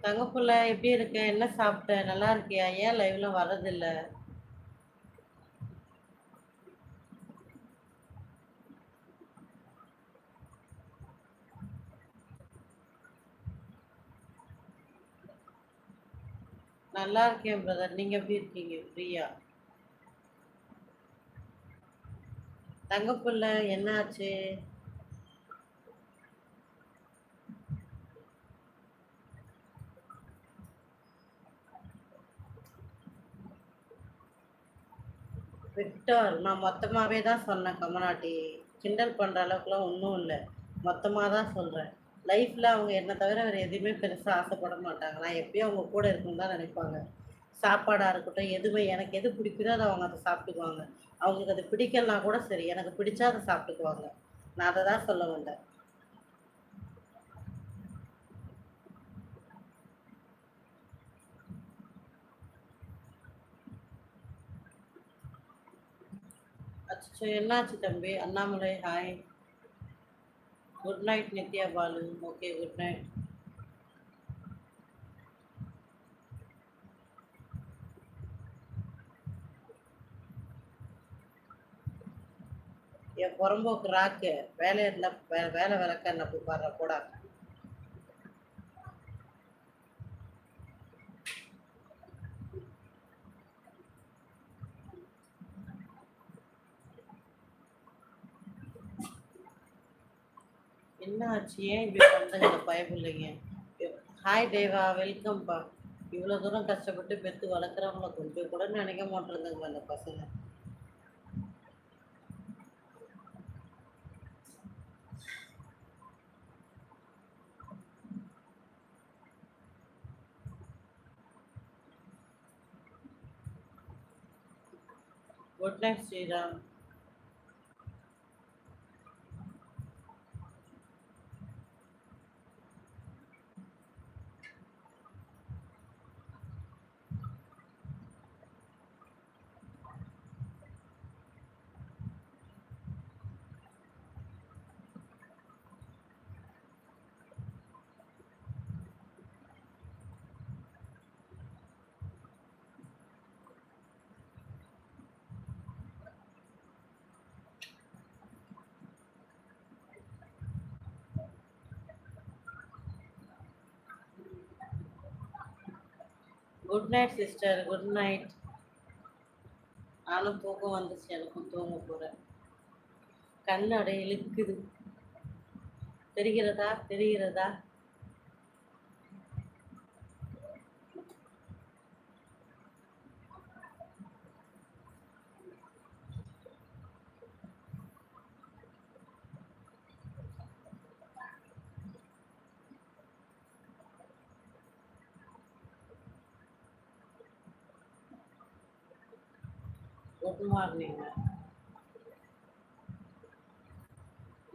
தங்கப்புள்ள எப்படி இருக்க? என்ன சாப்பிட்ட? நல்லா இருக்கியா? ஏன் லைவ்ல வர்றதில்ல? நல்லா இருக்கேன் பிரதர் நீங்க எப்படி இருக்கீங்க? பிரியா தங்கப்புள்ள என்னாச்சு விக்டர் நான் மொத்தமாகவே தான் சொன்னேன் கமலாட்டி கிண்டல் பண்ணுற அளவுக்குலாம் ஒன்றும் இல்லை. மொத்தமாக தான் சொல்கிறேன் லைஃப்பில் அவங்க என்னை தவிர வேறு எதுவுமே பெருசாக ஆசைப்பட மாட்டாங்க. நான் எப்பயும் அவங்க கூட இருக்குன்னு தான் நினைப்பாங்க. சாப்பாடாக இருக்கட்டும் எதுவுமே எனக்கு எது பிடிக்குதோ அதை அவங்க அதை சாப்பிட்டுக்குவாங்க. அவங்களுக்கு அது பிடிக்கலனா கூட சரி எனக்கு பிடிச்சா அதை சாப்பிட்டுக்குவாங்க. நான் அதை தான் சொல்ல வந்தேன். அச்சோ என்னாச்சு தம்பி Annamalai hi good night Nithya Balu. Okay good night என் புறம்போக்கு ராக்கு வேலை இருந்தா வேலை விளக்க என்ன போய் பாடுற கூடாது என்ன ஆச்சு? ஏன் இப்படி பண்ணுங்க இந்த பயப்பில்லைங்க ஹாய் தேவா வெல்கம்ப்பா இவ்வளோ தூரம் கஷ்டப்பட்டு பெற்று வளர்க்குறவங்கள கொஞ்சம் கூட நினைக்க மாட்டேங்குதுங்க அந்த பசங்க. Good night Sriram good night sister good night நானும் தூக்கம் வந்துச்சு எனக்கும் தூங்க போகிறேன் கண் இழுக்குது. தெரிகிறதா? தெரிகிறதா? குட் மார்னிங்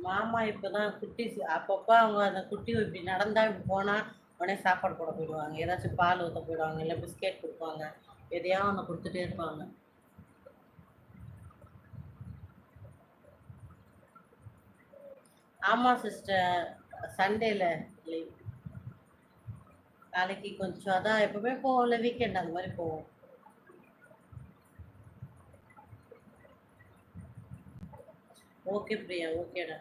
மாமா இப்போதான் குட்டி அப்பப்போ அவங்க அந்த குட்டி இப்படி நடந்தா இப்படி போனா உடனே சாப்பாடு போட போயிடுவாங்க. ஏதாச்சும் பால் ஊற்ற போயிடுவாங்க இல்லை பிஸ்கெட் கொடுப்பாங்க எதையாவது ஒன்று கொடுத்துட்டே இருப்பாங்க. ஆமா சிஸ்டர் சண்டேல லீவ் நாளைக்கு கொஞ்சம் அதான் எப்பவுமே போவோம்ல வீக்கெண்ட் அந்த மாதிரி போவோம். ஓகே பிரியா ஓகேடா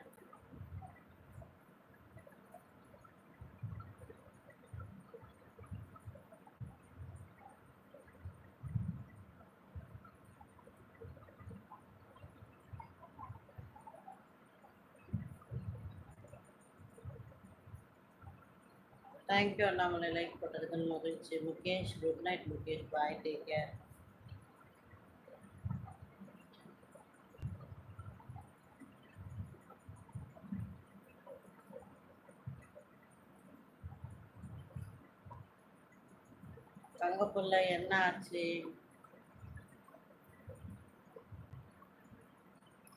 தேங்க்யூ அண்ணாமலை லைக் போட்டதுக்கு மகிழ்ச்சி. Mukesh good night Mukesh. Bye take care தங்கப்புள்ள என்ன ஆச்சு?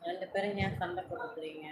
ரெண்டு பேரும் ஏன் சண்டை போட்டுக்கிறீங்க?